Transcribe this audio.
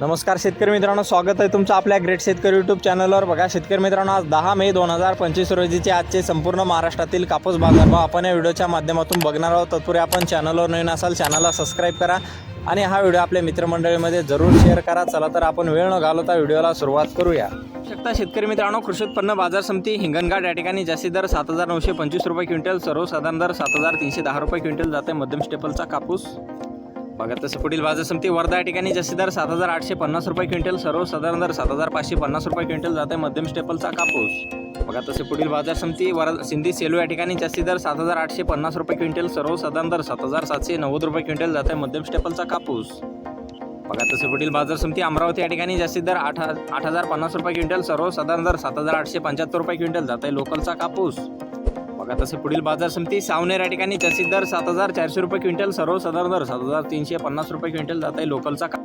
नमस्कार शेतकरी मित्रांनो स्वागत आहे तुमचं आपल्या ग्रेट शेतकरी यूट्यूब चॅनलवर बघा शेतकरी मित्रांनो आज दहा मे दोन हजार पंचवीस रोजीचे आजचे संपूर्ण महाराष्ट्रातील कापूस बाजारभाव आपण या व्हिडिओच्या माध्यमातून बघणार आहोत. तत्पूर्वी आपण चॅनलवर नवीन असाल चॅनलला सबस्क्राईब करा आणि हा व्हिडिओ आपल्या मित्रमंडळीमध्ये जरूर शेअर करा. चला तर आपण वेळ न घालवता व्हिडिओला सुरुवात करूया. शकता शेतकरी मित्रांनो कृषी उत्पन्न बाजार समिती हिंगणघाट या ठिकाणी जास्तीत दर सात हजार नऊशे पंचवीस रुपये क्विंटल सर्वसाधारण दर सात हजार तीनशे दहा रुपये क्विंटल जाते मध्यम स्टेपलचा कापूस. बघा तसं पुढील बाजार समिती वर्धा या ठिकाणी जास्तीत दर सात हजार आठशे पन्नास रुपये क्विंटल सर्वसाधारण दर सात हजार पाचशे पन्नास रुपये क्विंटल जात आहे मध्यम स्टेपलचा कापूस. बघा तसे पुढील बाजार समिती वर सिंधी सेलू या ठिकाणी जास्तीत दर सात हजार आठशे पन्नास रुपये क्विंटल सर्वसाधारण दर सात हजार सातशे नव्वद रुपये क्विंटल जात आहे मध्यम स्टेपलचा कापूस. बघा तसे पुढील बाजार समिती अमरावती या ठिकाणी जास्तीत दर आठ आठ हजार पन्नास रुपये क्विंटल सर्वसाधारण दर सात हजार आठशे पंच्याहत्तर रुपये क्विंटल जात आहे लोकलचा कापूस. बघा तसे पुढील बाजार समिती सावनेर या ठिकाणी जास्तीत दर सात हजार चारशे रुपये क्विंटल सर्वसाधारण दर सात हजार तीनशे पन्नास रुपये क्विंटल जात आहे लोकलचा. का